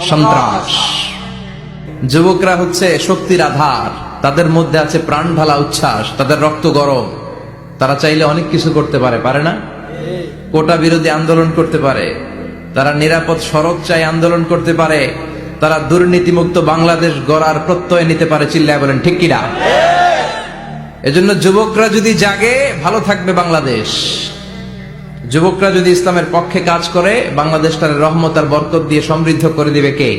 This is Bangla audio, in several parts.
সন্ত্রাস। যুবকরা হচ্ছে শক্তির আধার। তাদের মধ্যে আছে প্রাণ ঢালা উচ্ছ্বাস, তাদের রক্ত গরম। তারা চাইলে অনেক কিছু করতে পারে পারে না? কোটা বিরোধী আন্দোলন করতে পারে। তারা নিরাপদ সড়ক চাই আন্দোলন করতে পারে। তারা দুর্নীতিমুক্ত বাংলাদেশ গড়ার প্রত্যয় নিতে পারে, চিল্লায় বলেন, ঠিক কিনা? এজন্য যুবকরা যদি জাগে, ভালো থাকবে বাংলাদেশ। যুবকরা যদি ইসলামের পক্ষে কাজ করে বাংলাদেশটার রহমত আর বরকত দিয়ে সমৃদ্ধ করে দিবে কে?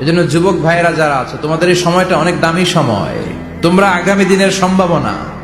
এই জন্য যুবক ভাইয়েরা যারা আছে তোমাদের এই সময়টা অনেক দামি সময়। তোমরা আগামী দিনের সম্ভাবনা।